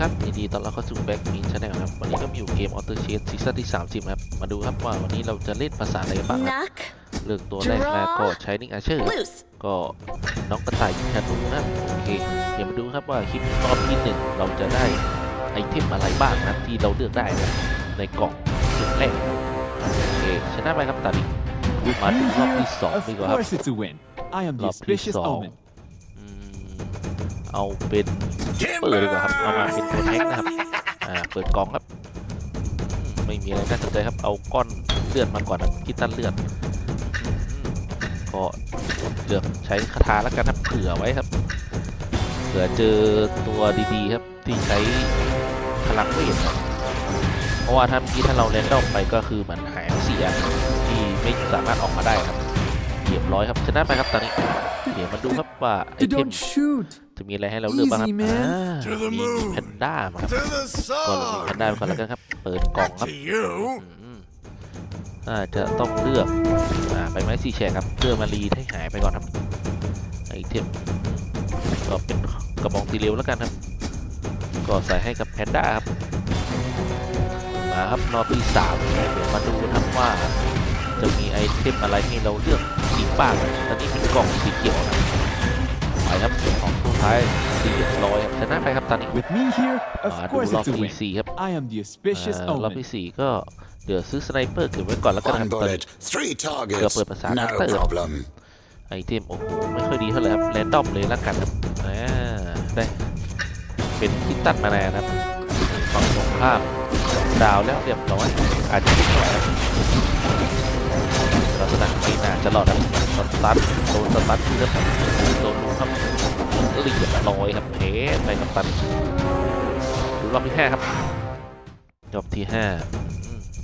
ครับยินดีต้อนรับเข้าสู่แบ็กมีชาแนลครับ วันนี้ก็มีอยู่เกมออ t เ r อร์เชสซีซั่นที่ 30 ครับ มาดูครับว่าวันนี้เราจะเล่นภาษาอะไรกันบ้างครับ Knock เลือกตัวแรกมาก็ใช้นิงอาเชอร์ loose. ก็น้องกระต่ายยิงธนูนะครับโอเค เดี๋ยวมาดูครับว่าคลิปรอบที่หนึ่งเราจะได้ไอเทมอะไรบ้างนะครับที่เราเลือกได้นะในกล่องสุดแรกโอเคชนะไปครับตาดิมาถึงรอบที่สอง Of ดีกว่าครับ course it's a win. I am the รอบที่ auspicious สอง omen. อืม เอาเป็นเปิดดีกว่าครับ เอามาเป็นตัวแท็กนะครับ อ่า เปิดกล่องครับอืมไม่มีอะไรน่าสนใจครับ เอาก้อนเลือดมาก่อนครับคิดตันเลือดอืมก็เลือกใช้คาถาแล้วกันครับ เผื่อไว้ครับ เผื่อเจอตัวดีๆครับ ที่ใช้พลังเวทครับเพราะว่าถ้าเมื่อกี้ถ้าเราเล่นดอมไปก็คือเหมือนหายเสียที่ไม่สามารถออกมาได้ครับเรียบร้อยครับชนะไปครับตอนนี้ เดี๋ยวมาดูครับว่าไอ You เทม don't shoot. จะมีอะไรให้เราเลือกบ้างครับ Easy, man. อ่า To the มี moon. แพนด้ามาครับ To the ก็ลงมีแพนด้า sun. ไปก่อนแล้วกันครับ เปิดกล่องครับ To you. อืมอ่าจะต้องเลือกอ่าไปไม้สี่แฉกครับ เพื่อมารีให้หายไปก่อนครับไอเทมก็เป็นกระบองตีเร็วแล้วกันครับ ก็ใส่ให้กับแพนด้าครับมาครับรอบที่สามเดี๋ยวมาดูนะครับว่าจะมีไอเทมอะไรให้เราเลือก อีกบ้างตอนนี้เป็นกล่องสีเขียวนะไปครับของสุดท้ายสี่ร้อยครับชนะไปครับตอนนี้ With me here, มา of ดู course รอบ it's a ที่ win. สี่ครับ I am the auspicious อ่ารอบ omen. ที่สี่ก็เดี๋ยวซื้อสไนเปอร์เก็บไว้ก่อนแล้วกัน One ครับตอนนี้ bullet, three Cửa targets. ปิดภาษา No คัตเตอร์ problem. ไอเทมโอ้โหไม่ค่อยดีเท่าไหร่ครับแรนดอมเลยแล้วกันครับอ่าได้เป็นคิดตัดมาแน่นะครับฝั่งตรงข้ามสองดาวแล้วเรียบร้อยอาจจะคิดว่าครับ ลักษณะไม่น่าจะรอดครับสตันโดนสตันเลือดโดนครับเรียบร้อยครับเพไปกับตันดูรอบที่ห้าครับรอบที่ห้า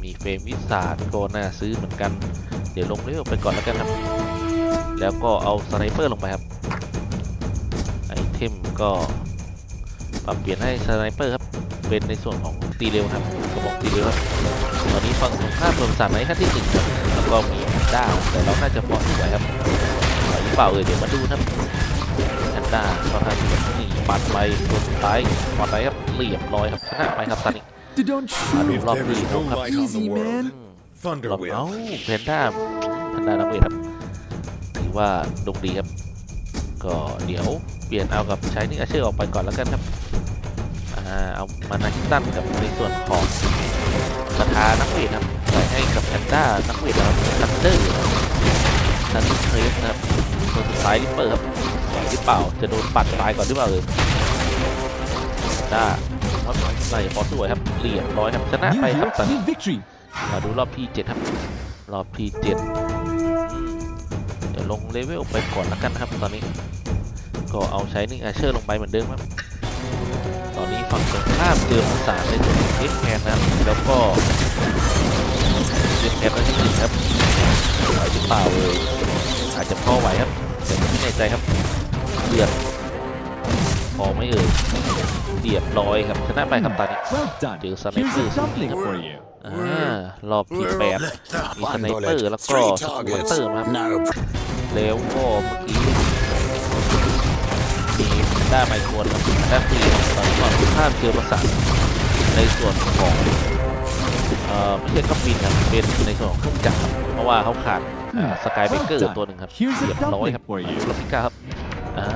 มีเฟรมวิสาดก็น่าซื้อเหมือนกัน เดี๋ยวลงเร็วไปก่อนแล้วกันครับ แล้วก็เอาสไนเปอร์ลงไปครับไอเทมก็ปรับเปลี่ยนให้สไนเปอร์ครับเป็นในส่วนของตีเร็วครับกระบอกตีเร็วครับตอนนี้ฝั่งตรงข้ามโดนสามในขั้นที่หนึ่งครับแล้วก็มี ด้าแต่เราน่าจะพอที่ไหวครับไหวหรือเปล่าเอ่ยเดี๋ยวมาดูครับแพนด้าก็ทำนี่ปัดไปตัวสุดท้ายปัดไปครับเรียบร้อยครับชนะไปครับตอนนี้ You don't มาดู shoot. รอบ There นี้ is ดู no ครับ light on the Easy, world. man. รอบ Thunder เอ้า will. เพนด้าเพนด้านักเวทครับถือว่าดงดีครับ ก็เดี๋ยวเปลี่ยนเอากับใช้นี่อาเชอร์ออกไปก่อนแล้วกันครับอ่าเอามานาคิตันกับในส่วนของ คาถานักเวทครับใส่ให้กับแพนด้านักเวทครับทันเดอร์ทันเดอร์เครสนะครับส่วนสุดท้ายลิปเปอร์ครับไหวหรือเปล่าจะโดนปัดตายก่อนหรือเปล่าเออด้าว่าไล่พอสวยครับเรียบร้อยครับชนะไปครับ year, ตอนมาดูรอบที่7ครับ รอบที่7อืมเดี๋ยวลงเลเวลไปก่อนแล้วกันนะครับตอนนี้ ก็เอาใช้นิ่งอาเชอร์ลงไปเหมือนเดิมครับ อนนี้ฝั่งตรงข้ามเจอภาษาในส่วนของเอฟแคนนะครับแล้วก็เอฟแคนนั่นที่หนึ่งครับไหวหรือเปล่าเลยอาจจะพอไหวครับแต่ไม่แน่ใจครับเลือดพอไหม่เอ่ยเรียบร้อยครับชนะไปครับตอนนี้ Well done. Here's a Here's a nice dumpling piece. for you. อ่ารอบที่ We're แปด lit up. มีส One ไนเปอร์ bullet, แล้วก็ three สกูม targets. เตอร์มาครับ No แล้วก็เมื่อกี้ มีได้ไมโครครับได้ฟรีตอนนี้ก่อนข้ามเจอประสานในส่วนของเอ่อไม่ใช่ก็บินครับเป็นในส่วนของเครื่องจักรครับเพราะว่าเขาขาดสกายเบเกอร์ Well done. ตัวหนึ่งครับ Here's a เรียบร้อยครับ dumpling for you. รอบที่เก้าครับอ่า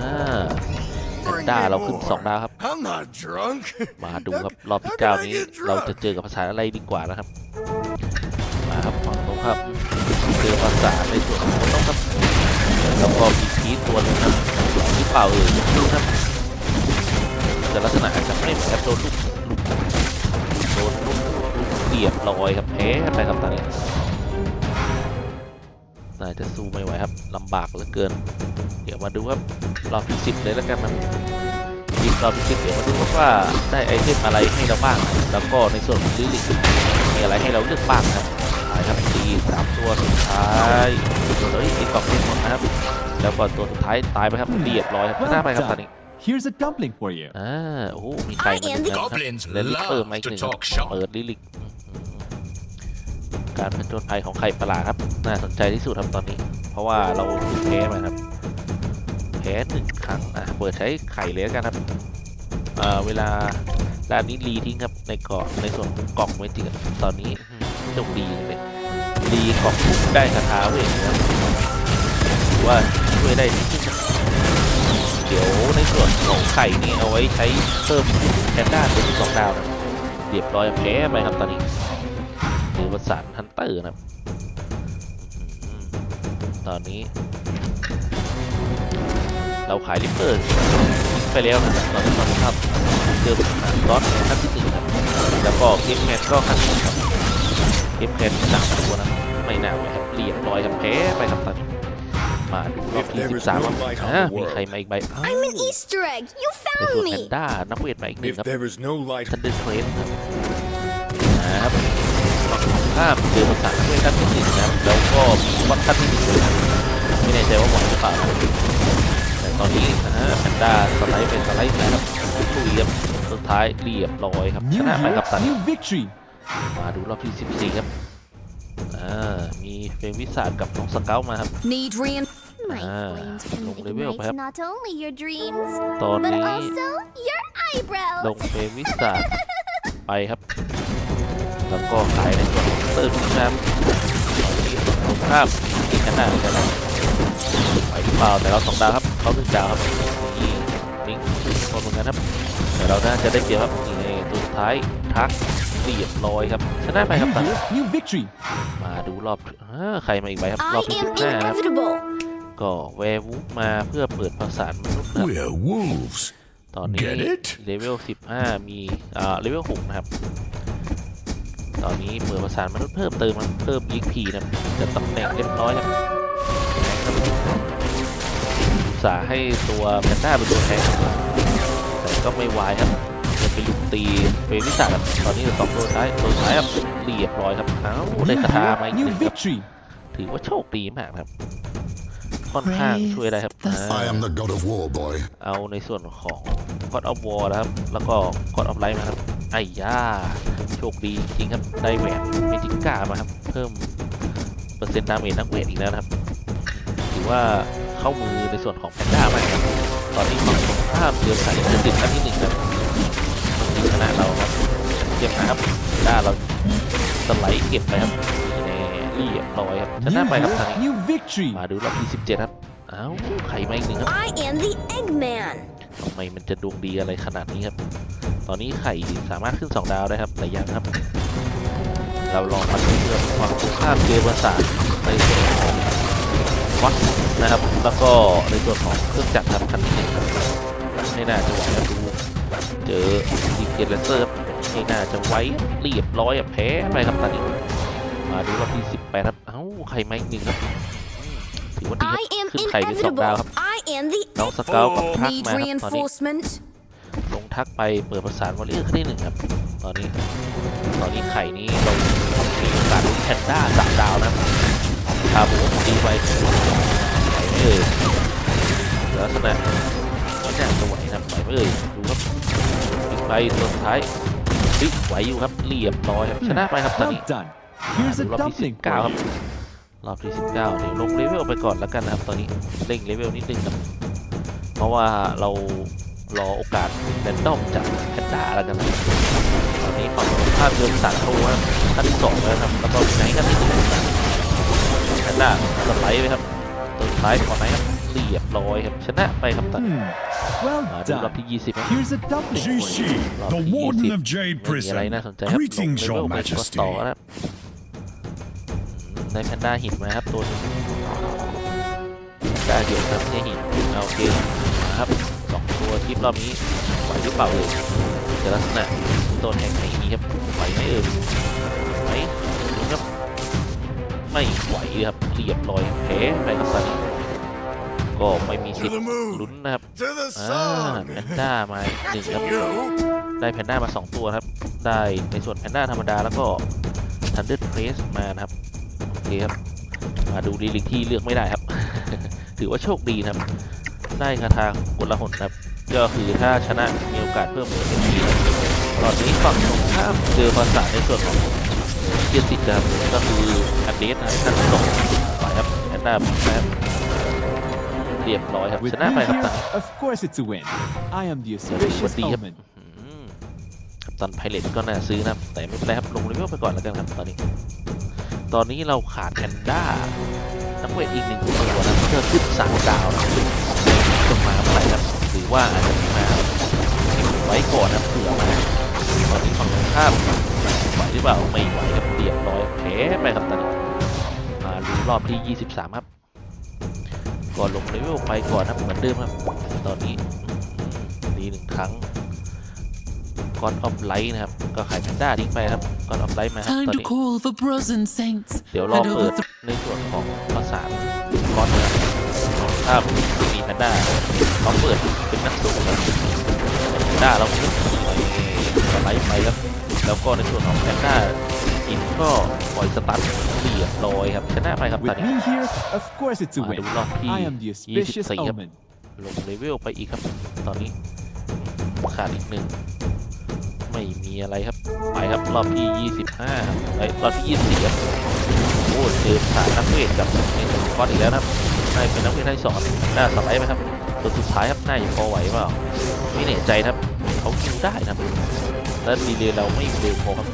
ด้าเราขึ้นสองดาวครับ I'm not drunk. มาดูครับรอบที่เก้านี้เราจะเจอกับภาษาอะไรดีกว่านะครับ มาครับฝั่งตรงครับเจอภาษาในส่วนของต้องครับ แล้วก็มีพีทตัวหนึงครับที่เปล่าเอ่ยยังไม่รู้ครับแต่ลักษณะอาจจะไม่เหมือนกับโดนลูกลูกโดนลูกลูกเกียบลอยครับแพ้ไปครับตอนนี้น่าจะสู้ไม่ไหวครับลำบากเหลือเกิน เดี๋ยวมาดูครับรอบที่สิบเลยแล้วกันนะอีกรอบที่สิบเดี๋ยวมาดูว่าได้ไอเทมอะไรให้เราบ้าง แล้วก็ในส่วนของลิลิกมีอะไรให้เราเลือกบ้างครับ ไปครับตีสามตัวสุดท้ายเฮ้ยอีกกล่องเล่นหมดนะครับแล้วก็ตัวสุดท้ายตายไปครับเรียบร้อยครับชนะไปครับตอนนี้ Here's a dumpling for you. อ่าโอ้โหมีไก่มาหนึ่งนะครับ Goblins และลิปเปอร์ love มาอีก to หนึ่งครับ talk shop. เปิดลิลิกการผจญภัยของไข่ประหลาดครับ น่าสนใจที่สุดครับตอนนี้ เพราะว่าเราถูกแพ้มาครับแพ้หนึ่งครั้งอะเปิดใช้ไข่เลยแล้วกันครับอ่าเวลาด้านนี้รีทิ้งครับในเกาะในส่วนของกล่องเวจิกตอนนี้อื้อหือโชคดี เลยรีกล่องปุ๊บได้คาถาเวทนะครับถือว่าช่วยได้เดี๋ยวในส่วนของไข่นี่เอาไว้ใช้เพิ่มแพนด้าเป็นสองดาวนะเรียบร้อยแพ้ไปครับตอนนี้หรือประสานฮันเตอร์นะครับตอนนี้ เราขายลิปเปอร์ไปแล้วนะครับตอนนี้ตอนนี้ครับเจอรอสขั้นที่หนึ่งครับแล้วก็เกมแมนก็ขั้นที่หนึ่งครับ เกมแมนสามตัวนะไม่น่าไหวครับเรียบร้อยครับแพ้ไปครับตอนนี้มาดูรอบที่สิบสามครับอ่ามีใครมาอีกใบอ้าว I'm an Easter egg. You ใน found ส่วนแพน me. ด้านักเวทมาอีกหนึ่ง If ครับ there is no light ทันเดอร์เทรนครับนะครับฝั่งตรงข้ามเจอภาษานักเวทขั้นที่หนึ่งนะครับแล้วก็มีวัดขั้นที่หนึ่งเลยครับไม่แน่ใจว่าหมดหรือเปล่าแต่ตอนนี้นะฮะแพนด้าสไลด์เป็นสไลด์นะครับทุยครับสุดท้ายเรียบร้อยครับช New นะไป year, กับตัน new victory. มาดูรอบที่ 14 ครับ อ่า มีเฟรมวิสาดกับน้องสเกลมาครับ Need rein. My Ah, flames can lung level pa, ignite hep. not only your dreams, ตอน but นี้ also your ล eyebrows. งเฟรมวิสาดไปครับ แล้วก็ขายในส่วนของเติมนะครับตอนนี้ตรงข้ามมีขนาดกันนะไปหรือเปล่าแต่เราสองดาวครับ เขาหนึ่งดาวครับนี่ลิงก์คนเหมือนกันครับ แต่เราน่าจะได้เปรียบครับนี่ไงตัวสุดท้ายทักเรียบร้อยครับชนะไปครับ New ตัน year, new victory. มาดูรอบอ่าใครมาอีกใบครับร I อบที่ am สิบห้านะครับ inevitable. ก็แวร์วูฟมาเพื่อเปิดประสานมนุษย์นะครับ We're wolves. ตอนนี้ Get it? เลเวล15มีอ่าเลเวล6นะครับ ตอนนี้เปิดประสานมนุษย์เพิ่มเติมมันเพิ่ม EXP นะครับจะตำแหน่งเรียบร้อยครับอุตส่าห์ให้ตัวแพนด้าเป็นตัวแทนครับแต่ก็ไม่วายครับจะ ไปลุมตีเฟรนิสาครับตอนนี้เหลือสองตัวท้ายตัวท้ายครับเรียบร้อยครับเอ้า New ได้คาถา year, มาอีกห new นึ่งครับ victory. ถือว่าโชคดีมากครับค่อนข้างช่วยได้ครับอ่า I am the god of war, boy. เอาในส่วนของ God of War นะครับ แล้วก็ God of Light มาครับ ไอ้ย่า โชคดีจริงครับ ได้แหวนเมจิก้ามาครับ เพิ่มเปอร์เซ็นต์ดาเมจนักเวทอีกแล้วนะครับ ถือว่าเข้ามือในส่วนของแพนด้ามากครับ ตอนนี้ฝั่งตรงข้ามเดือนสายจะติดอันที่หนึ่งครับ ทีขนาดเราครับเทียบนะครับแพนด้าเราสไลด์เก็บไปครับนี่แน่เรียบร้อยครับช New นะไปครับ year, ทางนี้ new victory. มาดูรอบที่17ครับอ้าวไข่มาอีกหนึ่งครับ I am the Eggman. ทำไมมันจะดวงดีอะไรขนาดนี้ครับ ตอนนี้ไข่สามารถขึ้น 2 ดาวได้ครับแต่ยังครับ เราลองมาดูเรื่องความคุ้มค่าเกมประสาทในส่วนของวัดนะครับ แล้วก็ในส่วนของเครื่องจักรครับคันที่หนึ่งครับไม่น่าจะไหวครับดูเจอ ดีเกนเลเซอร์ครับไม่น่าจะไว้เรียบร้อยอะแพ้ไปครับตอนนี้มาดูรอบที่ 18 ครับ เอ้าไข่มาอีกหนึ่งครับอืมถือว่าดีครับ I am ขึ้นไข่เป็นสองดาวครับ inevitable. I am the น้องสเกลกับทัก Need มาครับตอนนี้ reinforcement. ลงทักไปเปิดประสานวอลเลย์ขั้นที่หนึ่งครับ ตอนนี้ ตอนนี้ไข่นี้เรามีโอกาสลุ้นแพนด้าสามดาวนะครับคาบูตีไปไหวไหมเอ่ยลักษณะไม่น่าจะไหวนะครับไหวไหมเอ่ยดูครับอีก ไปตัวสุดท้ายเฮ้ยไหวอยู่ครับเรียบร้อยครับชนะไปครับตอน Well นี้ done. Here's a รอบที่ dumpling 19ค for รับ you. รอบที่19เดี๋ยวลงเลเวลไปก่อนแล้วกันนะครับตอนนี้เร่งเลเวลนิดนึงครับเพราะว่าเรารอโอกาสแรนดอมจากแพนด้าแล้วกันนะตอนนี้ฝั่งตรงข้ามเดินสารเขาว่าขั้นที่สองแล้วนะครับแล้วก็ไหนกันที่หนึ่งนะแพนด้าสไลด์ไปครับตัวสุดท้ายของไหนครับ เรียบร้อยครับ ชนะไปครับตอนนี้ Hmm. Well มาดูรอบ done. ที่ 20ครับ Here's a dumpling for GC, you. the Warden of Jade ไม่มีอะไร Prison. น่าสนใจครับ Greetings, ลง Your เลเวลไปก็ Majesty. ต่อครับอืมได้แพนด้าหินมาครับตัวหนึงได้เดียวครับไม่ใช่หินเอาโอเคมาครับสองตัวคลิปรอบนี้ไหวหรือเปล่าเลยจะลักษณะต้นแห่งไหนนี้ครับไหวไหมเอ่ยไหมดูครับไม่ไหวครับเรียบร้อยแพ้ไปครับตอนนี้ ก็ไม่มีสิท To the ธิ์ moon. ลุ้นนะครับ To the อ่า sun. แพนด้ามาอีกหนึ่งครับ You. ได้แพนด้ามา 2 ตัวครับ ได้ในส่วนแพนด้าธรรมดาแล้วก็ Thunder Press มานะครับโอเคครับมาดูดีลิกที่เลือกไม่ได้ครับ ถือว่าโชคดีนะครับ ได้คาถากลหนครับ ก็คือถ้าชนะมีโอกาสเพิ่มเหลือเป็นทีครับตอนนี้ฝั่งตรงข้ามเจอภาษาในส่วนของเกียร์ติดครับก็คืออันเดสนะครับท่านที่สองไปครับแพนด้านะครับเรียบร้อยครับ With ช me นะไปครับตอน here, นี้ of course it's a win. I am the ถือว่า auspicious ดีครับ omen. อืมซันไพเรตก็น่าซื้อนะครับแต่ไม่เป็นไรครับลงเลเวลไปก่อนแล้วกันครับตอนนี้ ตอนนี้เราขาดแพนด้านักเวทอีกหนึ่งตัวนะเพื่อขึ้นสามดาวนะซึ่งจะมาเมื่อไหร่ครับหรือว่าอาจจะมาเก็บไว้ก่อนนะเผื่อมาตอนนี้ฝั่งตรงข้ามไหวหรือเปล่าไม่ไหวครับเรียบร้อยแพ้ไปครับตอนนี้มาดูรอบที่ 23 ครับ ก่อนลงเลเวลไปก่อนนะเหมือนเดิมครับตอนนี้ดีหนึ่งครั้งก่อนออฟไลท์นะครับ ก็ขายแพนด้าทิ้งไปครับก่อนออฟไลท์มาครับ Time ตอน to นี้ call the Brosen Saints. เดี๋ยวรอ Head เปิ over ด the ในส่วนของภาษาก้อนนะครับถ้ามีแพนด้าเราเปิดเป็นนักสู้ครับแพนด้าเราขึ้นสไลด์ไปครับแล้วก็ในส่วนของแพนด้า อินก็ปล่อยสตันเรียบร้อยครับชนะไปครับตอน With นี้ me here, of course it's a มา win. ดูรอบที่ I am the auspicious 24ครับ omen. ลงเลเวลไปอีกครับ ตอนนี้ขาดอีกหนึ่งไม่มีอะไรครับ ไปครับรอบที่ 25ครับไปรอบที่ 24ครับโอ้เจอสายนักเวทกับในส่วนของก้อนอีกแล้วนะครับน่าจะเป็นนักเวทให้สอนหน้าสไลด์ไหมครับตัวสุดท้ายครับน่าจะพอไหวเปล่าไม่แน่ใจนะครับเขาคิวได้นะครับแล้วดีเลยเราไม่เร็วพอครับ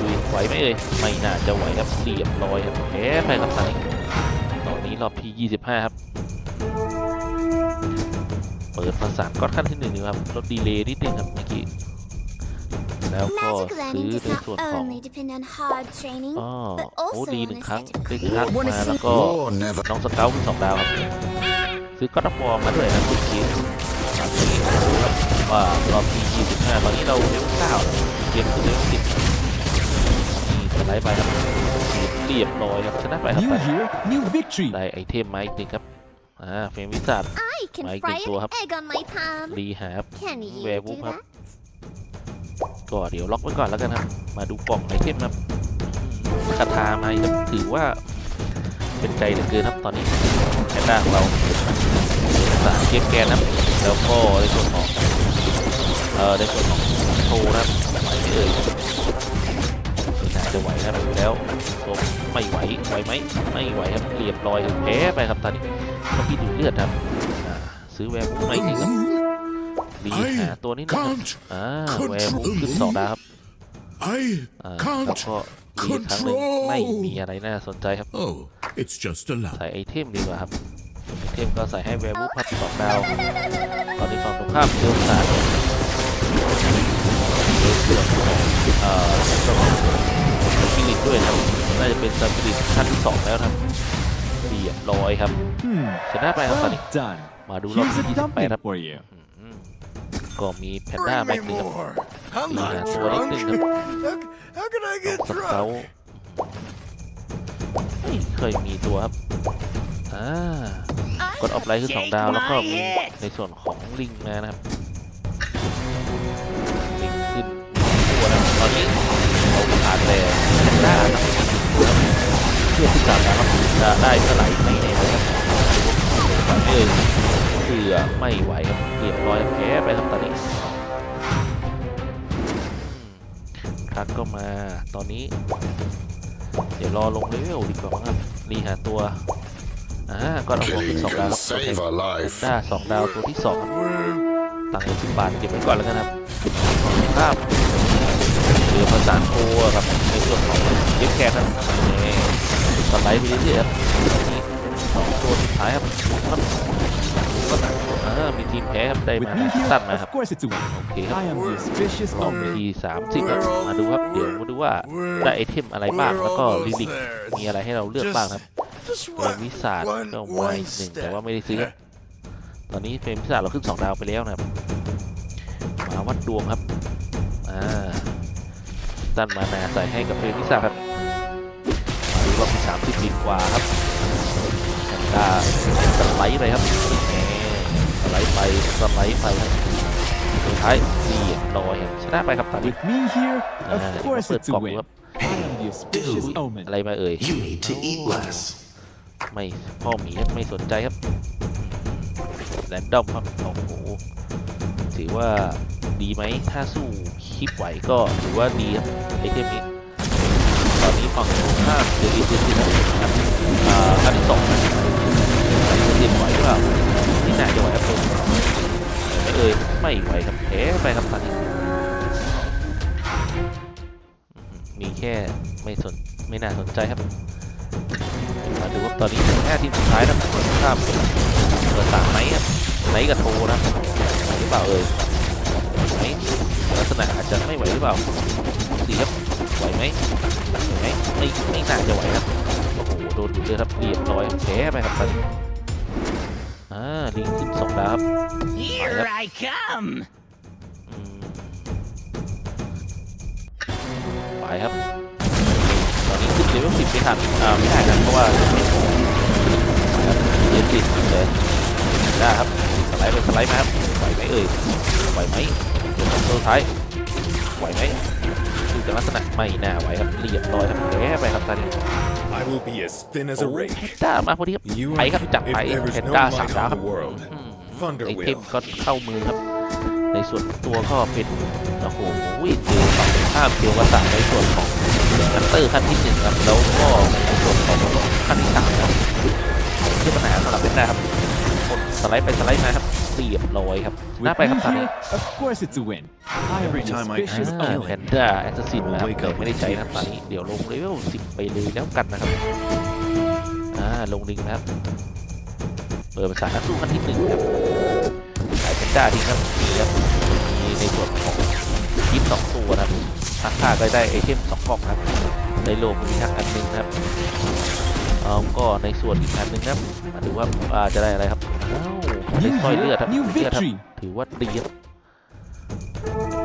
ดูไหวไหมเอ่ยไม่น่าจะไหวครับเรียบร้อยครับแพ้ไปครับตอนนี้ตอนนี้รอบที่ 25 ครับ เปิดประสานก้อนขั้นที่หนึ่งดีครับลดดีเลย์นิดนึงครับเมื่อกี้แล้วก็ Magic ซื้อ learning ใน does ส่วน not ของ only depend on hard training, อ๋อ but โอ้ also ดี on หนึ่ง a ครั้ง set of ได้ทักมาแล้วก็ War never. น้องสเกลสองดาวครับซื้อก็อดฟอร์มาด้วยนะคุณคิดตอนนี้ดูครับว่ารอบที่25ตอนนี้เราเลเวล9เกมคือเลเวล10 นี่สไลด์ไปครับเรียบร้อยครับชนะไปครับ New ตอนนี้ year, new victory. ได้ไอเทมมาอีกหนึ่งครับอ่าเฟรมวิสาด I can Mike fry and Thor an egg on my palm. รีหาครับ Can you Where do wolf up? that? ก็เดี๋ยวล็อกไว้ก่อนแล้วกันครับ มาดูกล่องไอเทมครับอืมคาถามาอีกครับถือว่าเป็นใจเหลือเกินครับตอนนี้แคนด้าของเราสามเกียร์แกนนะครับแล้วก็ในส่วนของเอ่อในส่วนของโทนะครับไหวไม่เอ่ยไม่น่า จะไหวนะครับดูแล้วโซมไม่ไหวไหวไหมไม่ไหวครับเรียบร้อยครับแพ้ไปครับตอนนี้ต้องพี่ดูเลือดครับอ่าซื้อแวร์บูใหม่อีกครับรีหาตัวนี้นะครับ Can't อ่าแวร์บูขึ้นสองดาวครับ I อ่าแล้ว can't ก็มีอีกครั้งหนึ่ง control ไม่มีอะไรน่าสนใจครับ Oh, it's just a lamp. ใส่ไอเทมดีกว่าครับไอเทมก็ใส่ให้แวร์บูพับสองดาวตอนนี้ฝั่งตรงข้ามเดือดสารเดือดเดือดเอ่อสปิริตด้วย นะครับน่าจะเป็นสปิริตขั้นที่สองแล้วนะครับเรียบร้อยครับ Hmm, ชนะไปครับตอนนี้ well done. มาดูรอบ Here's ที่ a dumpling 28ครับ for you. อืมก็มีแพนด้าแม็กหนึ่งครับ I'm มีหาตัวนิดนึงครับ How, how can I สเกลไม่เคยมีตัวครับอ่ากดออฟไลท์คือสองดาวแล้วก็มีในส่วนของลิงมานะครับลิงขึ้นตัวนะตอนนี้เราขาดแต่แพนด้าครับ เพื่อที่สามนะครับจะได้เท่าไหร่ไม่แน่นะครับไหวไม่เอ่ยเผื่อไม่ไหวครับเรียบร้อยแพ้ไปครับตอนนี้อืมทักก็มาตอนนี้ เดี๋ยวรอลงเลเวลดีกว่ามั้งครับรีหาตัวอ่าก็เอาหัวขึ้นสองดาวครับตัวเทค life. ด้าสองดาวตัวที่สองครับตังค์สิบบาทเก็บไว้ก่อนแล้วกันครับครับเรือประสานโคครับในส่วนของเย็บแคร์ครับนี่ สไลด์ไปเรื่อยๆครับนี่สองตัวสุดท้ายครับครับก็อ่ามีทีมแพ้ครับได้ With มา me here, ตัดมาครับ of course it's a win. โอเคครับ I am the auspicious รอบ omen. ที่สามสิบครับมาดูครับ เดี๋ยวมาดูว่าได้ไอเทมอะไรบ้าง แล้วก็ลิลิกมีอะไรให้เราเลือกบ้างครับ Just เฟรมวิสาดก็มาอีกหนึ่งแต่ว่าไม่ได้ซื้อครับตอนนี้เฟรมวิสาดเราขึ้นสองดาวไปแล้วนะครับ มาวัดดวงครับ อ่าตั้นมานาใส่ให้กับเฟรมวิสาดครับมาดู รอบที่สามสิบดีกว่าครับแคนด้าสไลด์ไปครับแหมสไลด์ไปสไลด์ไปครับสุดท้ายเรียบร้อยครับชนะไปครับตอนนี้ With me here, อ่า of เดี๋ยวมา course เปิด it's กล่ a องดู win. ครับ I am the auspicious อุ๊ย omen. อะไรมาเอ่ย You need to eat less. ไม่พ่อหมีครับไม่สนใจครับแรนดอมครับโอ้โหถือว่าดีไหมถ้าสู้คลิปไหวก็ถือว่าดีครับไอเทมนี้ต อนนี้ฝั่งตรงข้ามเดลิซนตินะครับอ่าอันที่สองนะอันที่ไหวหรือเปล่านี่น่าจะไหวครับผมไม่เอ่ยไม่ไหวครับแพ้ไปครับตอนนี้มีแค่ไม่สนไม่น่าสนใจครับมาดูว่าตอนนี้แค่ทีมสุดท้ายนะครับข้ามเปิดสามไหมครับไหนกับโทนะไหวหรือเปล่าเอ่ยไหน ลักษณะอาจจะไม่ไหวหรือเปล่าสีครับไหวไหมไหวไหมไม่ไม่น่าจะไหวครับโอ้โหโดนดูดเลยครับเรียบร้อยครับแพ้ไปครับตอนนี้อ่าลิงขึ้นสองดาวครับ Here I come! อืมไปครับตอนนี้ขึ้นเลเวลสิบไม่ทันอ่าไม่ได้นะเพราะว่าเดือนสิบเลยได้ครับสไลด์ไปสไลด์มาครับไหวไหมเอ่ยไหวไหมเดี๋ยว ตัวสุดท้ายไหวไหมดูจากลักษณะไม่น่าไหวครับเรียบร้อยครับแพ้ไปครับตอนนี้ I will be as thin as a โอ้ rake. แพนด้ามาพอดีครับ You ไปครับจับ if ไป there is แพน no ด้าสาม might ดาว on ครับ the world, อืม Thunder ไอเทม will. ก็เข้ามือครับ ในส่วนตัวก็เป็นโอ้โหเจอฝั่งตรงข้ามเจอกระสาในส่วนของคัตเตอร์ขั้นที่หนึ่งครับแล้วก็ในส่วนของขั้นที่สามครับที่ปัญหาสำหรับเป็นได้ครับกดสไลด์ไปสไลด์มาครับ เรียบร้อยครับ With น่าไปครับ you ตอนนี้ here, of course it's a win. I am Every the time I auspicious cast อ่า omen. แพนด้าแอสซัสซิน I will นะครับ wake แต่ up ไม่ได้ with ใช้นะครับตอนนี้เดี๋ยวลงเลเวลสิบไปเลยแล้วกันนะครับอ่าลงลิงก์นะครับเปิดภาษานักสู้ขั้นที่หนึ่งครับสายแพนด้าทิ้งครับนี่ครับมีในส่วนของยิปสองตัวนะครับทักค่าก็ได้ไอเทมสองกล่องครับได้โลมีทักอันหนึ่งนะครับเอาก็ในส่วนอีกอันหนึ่งนะครับมาดูว่าอ่าจะได้อะไรครับ อ้าวได้สร้อยเลือดครับ New เลือดครับ victory. ถือว่าดีครับ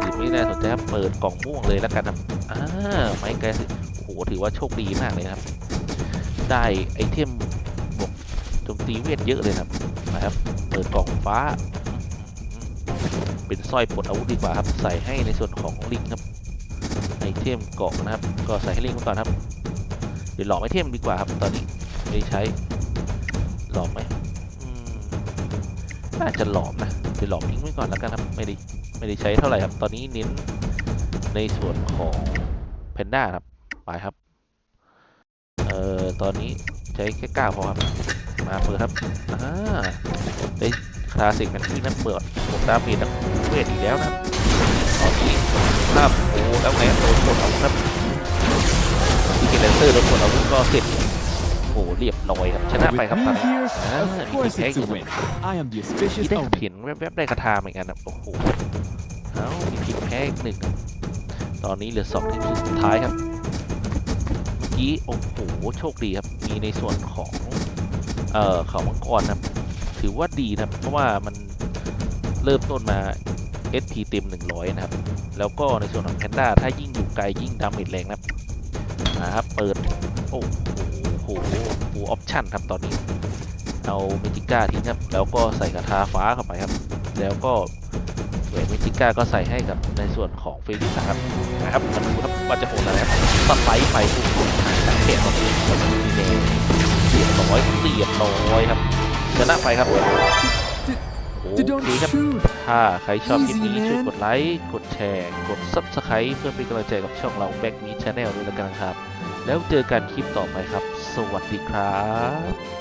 หรือไม่น่าสนใจครับเปิดกล่องม่วงเลยแล้วกันครับอ่าไม้แกสโอ้โหถือว่าโชคดีมากเลยนะครับ ได้ไอเทมบวกโจมตีเวทเยอะเลยครับนะครับ เปิดกล่องฟ้า เป็นสร้อยปลดอาวุธดีกว่าครับ ใส่ให้ในส่วนของลิงครับไอเทมเกาะนะครับ ก็ใส่ให้ลิงไว้ก่อนครับเดี๋ยวหลอมไอเทมดีกว่าครับตอนนี้ไม่ได้ใช้หลอมไหมอืม น่าจะหลอมนะเดี๋ยวหลอมทิ้งไว้ก่อนแล้วกันครับไม่ได้ไม่ได้ใช้เท่าไหร่ครับ ตอนนี้เน้นในส่วนของแพนด้าครับไปครับเอ่อตอนนี้ใช้แค่ก้าพอครับมาเปิดครับอ่าได้คลาสสิกกันที่นั่นเปิดกดดาเมจนักเวทอีกแล้วนะครับตอนนี้ภาพโอ้แล้วไงโดนกดอาครับที่เกเลนเตอร์โดนกดอาก็เสร็จ โอ้โหเรียบร้อยครับชนะ With ไปครับ me ตอนนี้ here, อ่า of มี course แพ้ it's อยู่ a win. I am the auspicious ที่ได้ omen. เห็นแวบๆได้คาถาเหมือนกันนะโอ้โหเอ้ามีทีมแพ้อีกหนึ่งครับตอนนี้เหลือสองทีมสุดท้ายครับเมื่อกี้โอ้โหโชคดีครับมีในส่วนของเอ่อเขามังกรนะครับถือว่าดีนะครับเพราะว่ามันเริ่มต้นมา SP เต็ม 100 นะครับ แล้วก็ในส่วนของแพนด้าถ้ายิ่งอยู่ไกลยิ่งดาเมจแรงนะครับนะครับ เปิด โอ้โหฟู ออปชั่นครับตอนนี้ เอาเมจิก้าทิ้งครับ แล้วก็ใส่กระทาฟ้าเข้าไปครับ แล้วก็แหวนเมจิก้าก็ใส่ให้กับในส่วนของเฟลิสครับนะครับมาดูครับว่าจะโหดอะไรครับสไลด์ไปโอ้โหสังเกตตรงนี้ครับมีเนเรียบร้อยเรียบร้อยครับชนะไปครับโอเคครับถ้าใครชอบคลิปนี้ช่วยกดไลค์ กดแชร์ กด Subscribe เพื่อเป็นกำลังใจกับช่องเรา Back Me Channel ด้วยละกันครับ แล้วเจอกันคลิปต่อไปครับ สวัสดีครับ